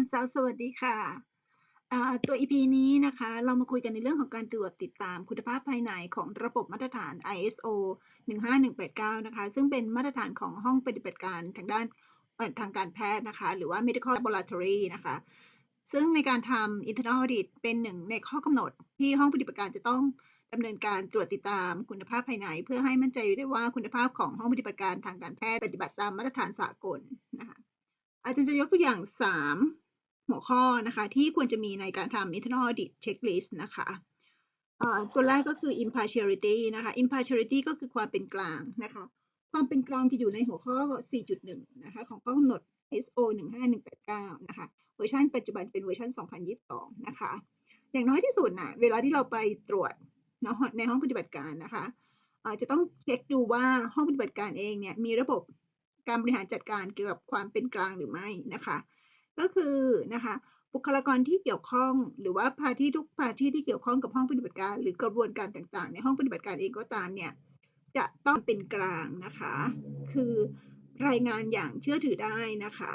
คุณซาวสวัสดีค่ะตัว EP นี้นะคะ เรามาคุยกันในเรื่องของการตรวจติดตามคุณภาพภายในของระบบมาตรฐาน ISO 15189 นะคะ ซึ่งเป็นมาตรฐานของห้องปฏิบัติการทางด้านทางการแพทย์นะคะ หรือว่า medical laboratory นะคะ ซึ่งในการทำ internal audit เป็นหนึ่งในข้อกำหนดที่ห้องปฏิบัติการจะต้องดำเนินการตรวจติดตามคุณภาพภายใน เพื่อให้มั่นใจได้ว่าคุณภาพของห้องปฏิบัติการทางการแพทย์ปฏิบัติตามมาตรฐานสากลนะคะอาจารย์จะยกตัวอย่าง 3 หัวข้อนะคะที่ควรจะมีในการทำ internal audit checklist นะคะอ่อตัวแรกก็คือ impartiality นะคะ impartiality ก็คือความเป็นกลางนะคะความเป็นกลางจะอยู่ในหัวข้อ 4.1 นะคะของข้อกำหนด ISO 15189 นะคะเวอร์ชันปัจจุบันเป็นเวอร์ชัน2022 นะคะ อย่างน้อยที่สุดนะเวลาที่เราไปตรวจในห้องปฏิบัติการนะคะอ่อจะต้องเช็คดูว่าห้องปฏิบัติการเองเนี่ยมีระบบการบริหารจัดการเกี่ยวกับความเป็นกลางหรือไม่นะคะ ก็คือนะคะบุคลากรที่เกี่ยวข้อง หรือว่าพาที่ทุกพาที่ที่เกี่ยวข้องกับห้องปฏิบัติการ หรือกระบวนการต่างๆ ในห้องปฏิบัติการเองก็ตามเนี่ยจะต้องเป็นกลางนะคะ คือรายงานอย่างเชื่อถือได้นะคะ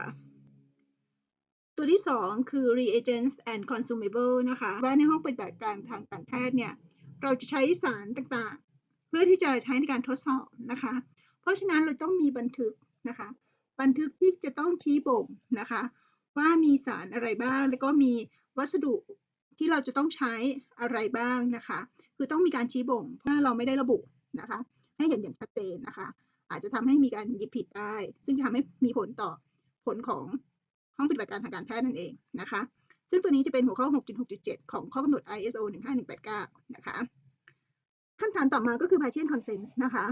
ตัวที่สองคือ reagents and consumable นะคะ ว่าในห้องปฏิบัติการทางการแพทย์เนี่ย เราจะใช้สารต่างๆ เพื่อที่จะใช้ในการทดสอบนะคะ เพราะฉะนั้นเราต้องมีบันทึกนะคะ บันทึกที่จะต้องชี้บ่งนะคะ ว่ามีสารอะไรบ้าง แล้วก็มีวัสดุที่เราจะต้องใช้อะไรบ้างนะคะ คือต้องมีการชี้บ่งถ้าเราไม่ได้ระบุนะคะ ให้เห็นอย่างชัดเจนนะคะ อาจจะทำให้มีการหยิบผิดได้ ซึ่งจะทำให้มีผลต่อผลของห้องปฏิบัติการทางการแพทย์นั่นเองนะคะ ซึ่งตัวนี้จะเป็นหัวข้อ 6.6.7 ของข้อกำหนด ISO 15189 นะคะคำถามต่อมาก็คือ patient consent นะคะ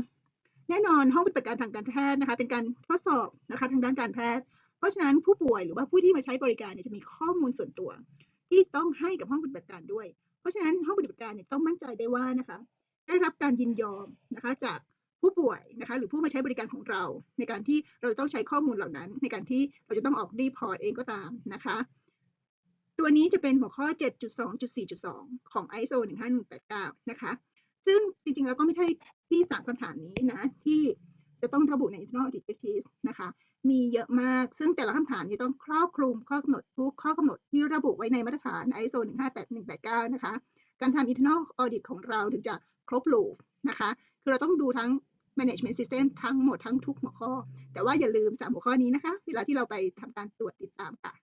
แน่นอนห้องปฏิบัติการทางการแพทย์นะคะ เป็นการทดสอบนะคะทางด้านการแพทย์ ราะฉะนั้นผู้ป่วยหรือว่าผู้ที่มาใช้บริการเนี่ยจะมีข้อมูลส่วนตัว ที่ต้องให้กับห้องปฏิบัติการด้วย เพราะฉะนั้นห้องปฏิบัติการเนี่ยต้องมั่นใจได้ว่านะคะได้รับการยินยอมนะคะจากผู้ป่วยนะคะหรือผู้มาใช้บริการของเรา ในการที่เราจะต้องใช้ข้อมูลเหล่านั้น ในการที่เราจะต้องออกรีพอร์ตเองก็ตามนะคะตัวนี้จะเป็นหัวข้อ 7.2.4.2 ของ ISO 15189 นะคะ ซึ่งจริงๆ แล้วก็ไม่ใช่ที่สามคำถามนี้นะ ที่จะต้องระบุใน internal audit checklist นะคะ มีเยอะมาก ซึ่งแต่ละคำถามจะต้องครอบคลุมข้อกำหนดทุกข้อกำหนดที่ระบุไว้ในมาตรฐาน ISO 158-189 นะคะ การทำ internal audit ของเราถึงจะครบลูปนะคะ คือเราต้องดูทั้ง management system ทั้งหมดทั้งทุกหัวข้อ แต่ว่าอย่าลืม 3 หัวข้อนี้นะคะ เวลาที่เราไปทำการตรวจติดตามค่ะ